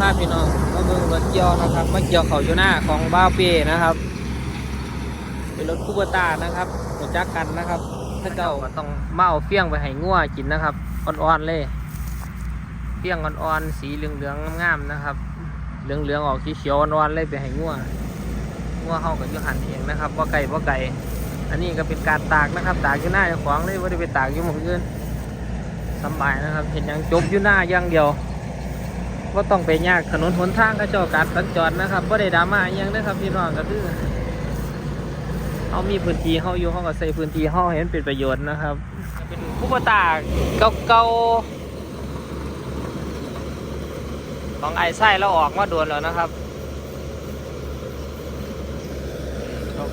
มาเกี่ยวเขาอยู่หน้าของบ้าเป้นะครับ เป็นรถคูเปอร์ตานะครับรู้จักกันนะครับ ถ้าเจ้าก็ต้องเมาเฟี้ยงไปให้งัวกินนะครับอ่อนๆเลยเฟี้ยงอ่อนๆสีเหลืองๆงามๆนะครับ เหลืองๆออกสีเขียวอ่อนๆเลยไปให้งัวงัวเฮากับยูหันเองนะครับว่าไก่ว่าไก่อันนี้ก็เป็นการตากนะครับ ตากอยู่หน้าเจ้าของเลยว่าได้ไปตากอยู่หมู่อื่นสบายนะครับ เห็นยังจบอยู่หน้าย่างเดียว ว่าต้องไปยากถนนหนทางก็เจ้าการสัญจรนะครับว่ได้ดราม่าอหยังนะครับพี่น้องก็คือเขามีพื้นที่เขาอยู่เขาก็ใส่พื้นที่เขาให้มันเป็นประโยชน์นะครับเป็นผู้ประตากเก่าๆของไอ้ไส้เราออกมาโดนแล้วนะครับ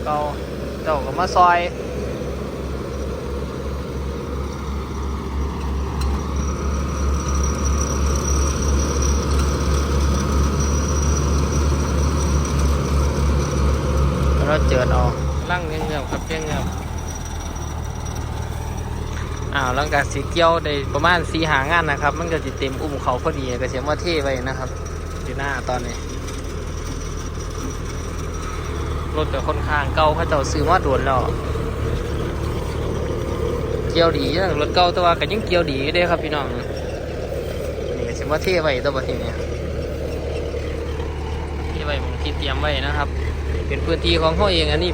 เก่าๆเจ้าก็มาซอย เราเจอเอาลั่งเงียบๆครับเพียงเงียบอ้าวหลังจากสีเกี้ยวได้ประมาณสีหางานนะครับ มันก็จะเต็มอุ้มเขาพอดีก็เสียว่าเท่ไว้นะครับอยู่หน้าตอนนี้ รถก็ค่อนข้างเก่าเขาเจ้าซื้อมาด่วนแล้วเกี่ยวดีนะรถเก่าแตัวาก็ยังเกี่ยวดีอยู่เด้ครับพี่น้องนี่ก็เสียว่าเท่ไว้ตัวประเทศนี้เท่ไว้หมองที่เตรียมไว้นะครับ เป็นพื้นที่ของเขาเองอันนี้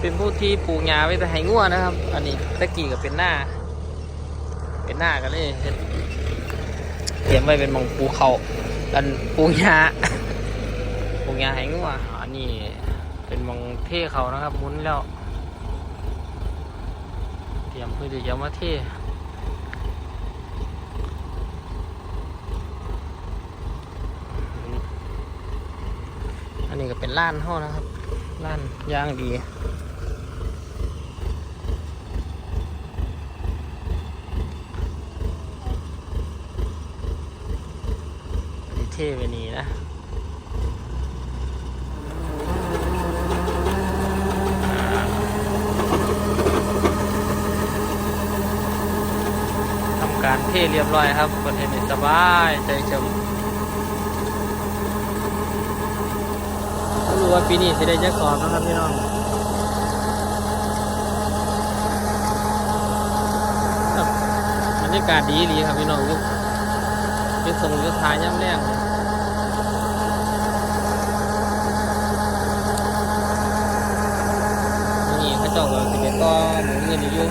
เป็นผู้ที่ปลูกหญ้าไว้แต่ให้งัวนะครับ อันนี้ตะกี้ก็เป็นหน้า เป็นหน้ากันเลยเตรียมไว้เป็นมองปูเขากันปลูกหญ้าปลูกหญ้าให้งัวอันนี้เป็นมองเทเขานะครับมุนแล้ว เตรียมเพื่อที่จะมาเท อั นนี้ก็เป็นล้านห้อนะครับล้านย่างดีเท่ไปนี้นะทำการเท่เรียบร้อยครับคนเห็นสบายใจชม ไม่รู้ ว่าปีนี้จะได้จะกรอบนะครับพี่น้องบรรยากาศดีดีครับพี่น้องยุคยุคส่งยุคทายย่ำแรงนี่ข้าเจ้าก็สิเอ็ดก็หมุนเงินอยู่